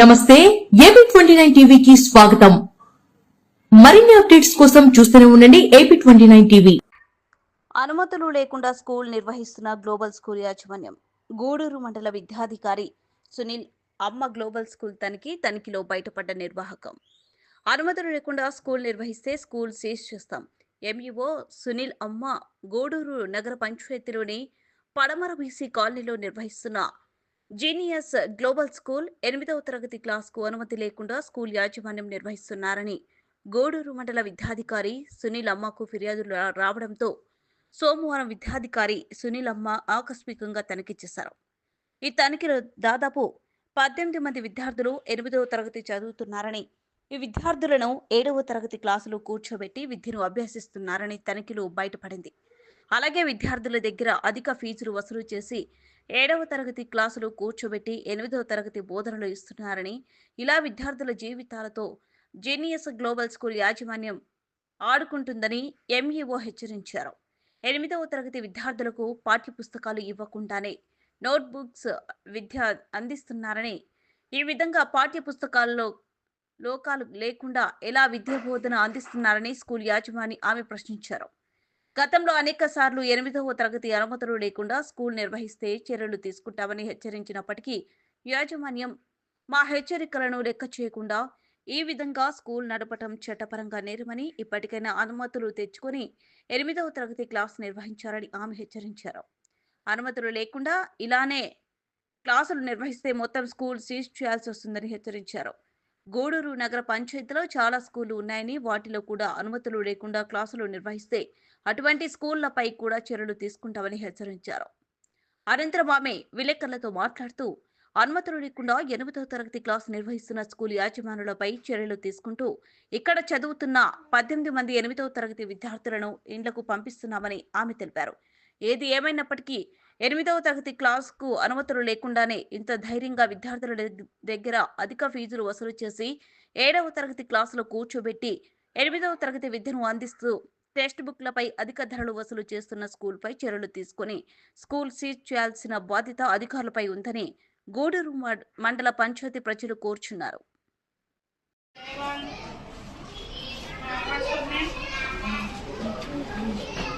నమస్తే AP twenty nine టీవీకి స్వాగతం. మరిన్ని అప్డేట్స్ కోసం చూస్తూనే ఉండండి ఏపీ ట్వంటీ నైన్ టీవీ. అనుమతులు లేకుండా స్కూల్ నిర్వహిస్తున్న గ్లోబల్ స్కూల్ యాజమాన్యం గూడూరు మండల విద్యాధికారి సునీల్ అమ్మ గ్లోబల్ స్కూల్ తనిఖీ తనిఖీలో బయటపడ్డ నిర్వాహకం. అనుమతులు లేకుండా స్కూల్ నిర్వహిస్తే స్కూల్ సీజ్ చేస్తాం. ఎంఈఓ సునీల్ అమ్మ గూడూరు నగర పంచాయతీలోని పడమర బీసీ కాలనీలో నిర్వహిస్తున్న జీనియస్ గ్లోబల్ స్కూల్ ఎనిమిదవ తరగతి క్లాస్కు అనుమతి లేకుండా స్కూల్ యాజమాన్యం నిర్వహిస్తున్నారని గూడూరు మండల విద్యాధికారి సునీల్ అమ్మకు ఫిర్యాదులు రావడంతో సోమవారం విద్యాధికారి సునీల్ అమ్మ ఆకస్మికంగా తనిఖీ చేశారు. ఈ తనిఖీలో దాదాపు పద్దెనిమిది మంది విద్యార్థులు ఎనిమిదవ తరగతి చదువుతున్నారని ఈ విద్యార్థులను ఏడవ తరగతి క్లాసులో కూర్చోబెట్టి విద్యను అభ్యసిస్తున్నారని తనిఖీలు బయటపడింది. అలాగే విద్యార్థుల దగ్గర అధిక ఫీజులు వసూలు చేసి ఏడవ తరగతి క్లాసులు కూర్చోబెట్టి ఎనిమిదవ తరగతి బోధనలు ఇస్తున్నారని ఇలా విద్యార్థుల జీవితాలతో జీనియస్ గ్లోబల్ స్కూల్ యాజమాన్యం ఆడుకుంటుందని ఎంఈఓ హెచ్చరించారు. ఎనిమిదవ తరగతి విద్యార్థులకు పాఠ్యపుస్తకాలు ఇవ్వకుండానే నోట్బుక్స్ విద్య అందిస్తున్నారని ఈ విధంగా పాఠ్యపుస్తకాల్లో లోకాలు లేకుండా ఎలా విద్య బోధన అందిస్తున్నారని స్కూల్ యాజమాని ఆమె ప్రశ్నించారు. గతంలో అనేక సార్లు ఎనిమిదవ తరగతి అనుమతులు లేకుండా స్కూల్ నిర్వహిస్తే చర్యలు తీసుకుంటామని హెచ్చరించినప్పటికీ యాజమాన్యం మా హెచ్చరికలను లెక్క చేయకుండా ఈ విధంగా స్కూల్ నడపటం చట్టపరంగా నేరమని ఇప్పటికైనా అనుమతులు తెచ్చుకొని ఎనిమిదవ తరగతి క్లాస్ నిర్వహించాలని ఆమె హెచ్చరించారు. అనుమతులు లేకుండా ఇలానే క్లాసులు నిర్వహిస్తే మొత్తం స్కూల్ సీజ్ చేయాల్సి వస్తుందని హెచ్చరించారు. గూడూరు నగర పంచాయతీలో చాలా స్కూళ్ళు ఉన్నాయని వాటిలో కూడా అనుమతులు లేకుండా క్లాసులు నిర్వహిస్తే అటువంటి స్కూళ్ళపై కూడా చర్యలు తీసుకుంటామని హెచ్చరించారు. అనంతరం ఆమె విలేకరులతో మాట్లాడుతూ అనుమతులు లేకుండా ఎనిమిదవ తరగతి క్లాస్ నిర్వహిస్తున్న స్కూల్ యాజమానులపై చర్యలు తీసుకుంటూ ఇక్కడ చదువుతున్న పద్దెనిమిది మంది ఎనిమిదవ తరగతి విద్యార్థులను ఇండ్లకు పంపిస్తున్నామని ఆమె తెలిపారు. ఏది ఏమైనప్పటికీ ఎనిమిదవ తరగతి క్లాస్కు అనుమతులు లేకుండానే ఇంత ధైర్యంగా విద్యార్థుల దగ్గర అధిక ఫీజులు వసూలు చేసి ఏడవ తరగతి క్లాసులో కూర్చోబెట్టి ఎనిమిదవ తరగతి విద్యను అందిస్తూ టెక్స్ట్ బుక్లపై అధిక ధరలు వసూలు చేస్తున్న స్కూల్పై చర్యలు తీసుకుని స్కూల్ సీజ్ చేయాల్సిన బాధ్యత అధికారులపై ఉందని గూడూరు మండల పంచాయతీ ప్రజలు కోరుచున్నారు Thank you.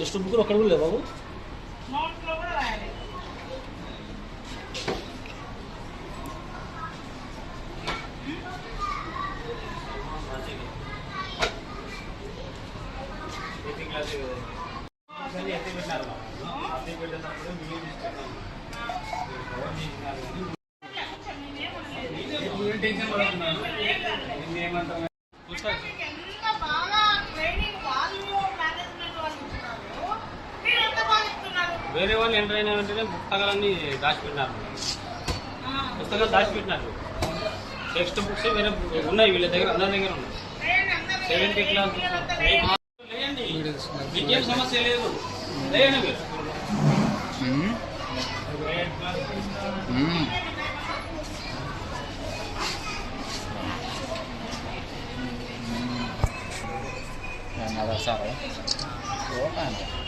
టెక్స్ట్ బుక్ ఒక్కడ కూడా లేవు బాబు నోట్లో వేరే వాళ్ళు ఎంటర్ అయిన వెంటనే పుస్తకాలన్నీ దాచిపెట్టినారు పుస్తకాలు దాచిపెట్టినారు టెక్స్ట్ బుక్స్ వేరే ఉన్నాయి వీళ్ళ దగ్గర అందరి దగ్గర ఉన్నాయి ట్రైన్ సెవెంత్ క్లాస్ లేయండి మీకేం సమస్య లేదు లేయండి మీరు Nada sabe. Topan. Topan.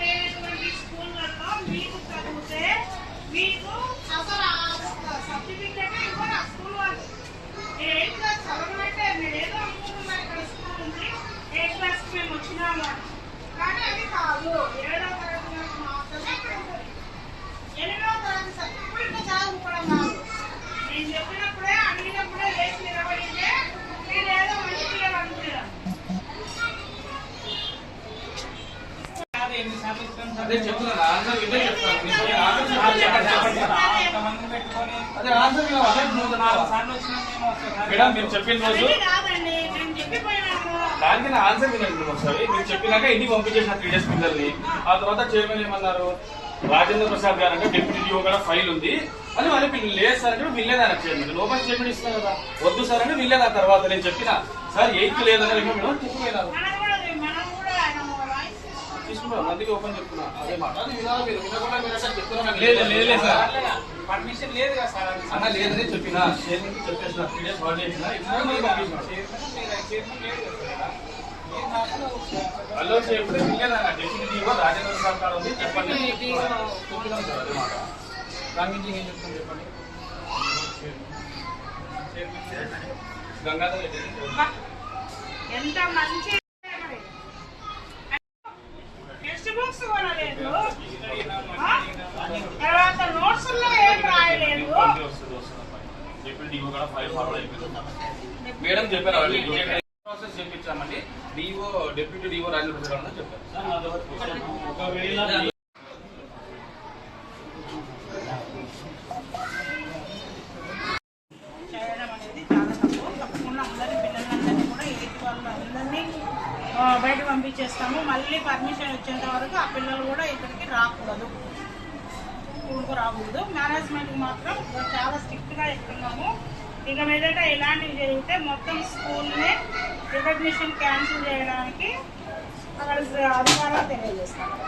లేనటువంటి స్కూళ్ళల్లో మీకు మీకు అసలు ఆ సర్టిఫికేట్ ఇవ్వరు ఆ స్కూల్ వాళ్ళు ఏంటి ఏదో ఇక్కడ స్కూల్ ఉంది ఏ క్లాస్ వచ్చినాము కానీ అది కాదు. ఏడవ తరగతి వరకు మాత్రమే ఇక్కడ ఉంటుంది ఎనిమిదవ తరగతి సర్టిఫికెట్ చదువుకోవడం కాదు. నేను చెప్పినప్పుడే అడిగినప్పుడే లేచి నిలబడితే మీరు ఏదో మంచి పిల్లలు అనుకునేదాన్ని అదే చెప్తున్నాను ఆన్సర్ ఇదే చెప్తాను మీకు నేను ఆన్సర్ చెప్పండి, చెప్పండి. అదే ఆన్సర్ మేము అదే చెప్తున్నాను. మేడం మీరు చెప్పిన రోజు దానికి నా ఆన్సర్ వినండి ఒకసారి. మీరు చెప్పినాక ఇంటికి పంపించేసిన త్రీ డేస్ పిల్లల్ని. ఆ తర్వాత చైర్మన్ ఏమన్నారు? రాజేంద్ర ప్రసాద్ గారు అంటే డిప్యూటీ డిఓ కూడా ఫైల్ ఉంది. అని మళ్ళీ పిల్లలు లేదు సార్ అంటే వినలేదు ఆయన చైర్మన్ లోపల చైర్మన్ ఇస్తున్నా కదా. వద్దు సార్ అని వినలేదు ఆ తర్వాత. నేను చెప్పిన సార్ ఎయిత్ లేదని మేడం చెప్పిపోయినారు అందుకే ఓపెన్ అదే మాట. అది వినాలి మీరు? వినకుండా మీరు అసలు చెప్తున్నా లేదు లేదు లేదు సార్. పర్మిషన్ లేదు కదా సార్. అన్న లేదని చెప్పిన. చైర్మన్కి చెప్పేసిన త్రీ డేస్ హాలిడే ఇచ్చిన ఇప్పుడు మళ్ళీ పంపించినాడు వాళ్ళు వచ్చి ఎప్పుడు వినలేదన్న డిప్యూటీ డిఓ రాజేంద్ర ప్రసాద్ గారు ఉంది. చెప్పండి. చెప్పినాం సార్. అదే మాట దాని గురించి ఏం చెప్తాం చెప్పండి. గంగాధర్ ఎంత మంచి టెక్స్ట్ బుక్స్ కొనలేదు ఆ? తర్వాత నోట్స్లో ఏం రాయలేదు డిప్యూటీ డిఓ కూడా ఫైల్ ఫార్వర్డ్ అయిపోయింది. మేడం చెప్పారు ప్రాసెస్ చేయించామండి డిఓ డిప్యూటీ డిఓ రాజేంద్ర గారు చెప్పారు. బయట పంపించేస్తాము. మళ్ళీ పర్మిషన్ వచ్చేంత వరకు ఆ పిల్లలు కూడా ఇక్కడికి రాకూడదు. స్కూల్కు రాకూడదు. మేనేజ్మెంట్ మాత్రం చాలా స్ట్రిక్ట్గా చెప్తున్నాము. ఇక మీదట ఇలాంటివి జరిగితే మొత్తం స్కూల్నే రికగ్నిషన్ క్యాన్సిల్ చేయడానికి అక్కడ అధికారులు తెలియజేస్తాము.